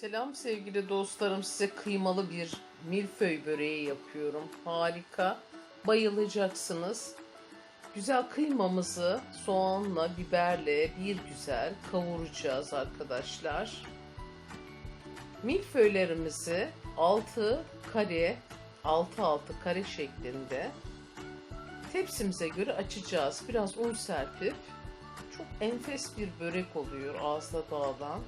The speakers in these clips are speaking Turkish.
Selam sevgili dostlarım. Size kıymalı bir milföy böreği yapıyorum. Harika. Bayılacaksınız. Güzel kıymamızı soğanla, biberle bir güzel kavuracağız arkadaşlar. Milföylerimizi 6 kare, 6 6 kare şeklinde tepsimize göre açacağız. Biraz un serpip çok enfes bir börek oluyor ağızda dağılan.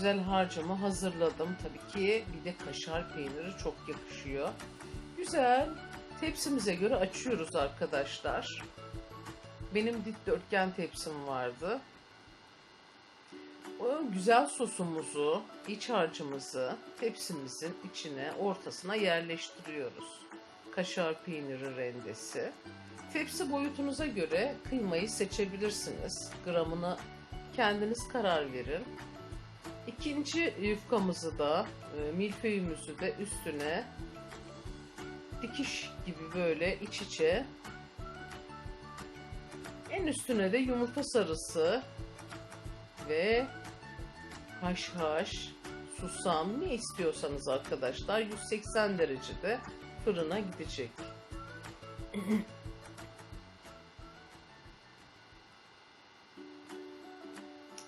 Güzel harcımı hazırladım. Tabii ki bir de kaşar peyniri çok yakışıyor. Güzel tepsimize göre açıyoruz arkadaşlar. Benim dikdörtgen tepsim vardı. O güzel sosumuzu, iç harcımızı tepsimizin içine, ortasına yerleştiriyoruz. Kaşar peyniri rendesi. Tepsi boyutunuza göre kıymayı seçebilirsiniz. Gramını kendiniz karar verin. İkinci yufkamızı da, e, milföyümüzü de üstüne dikiş gibi böyle iç içe en üstüne de yumurta sarısı ve haşhaş, susam ne istiyorsanız arkadaşlar 180 derecede fırına gidecek.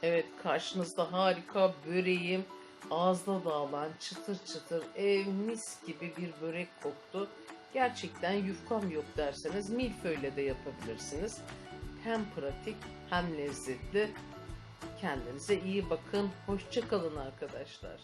Evet karşınızda harika böreğim. Ağızda dağılan çıtır çıtır ev mis gibi bir börek koktu. Gerçekten yufkam yok derseniz milföyle de yapabilirsiniz. Hem pratik hem lezzetli. Kendinize iyi bakın. Hoşçakalın arkadaşlar.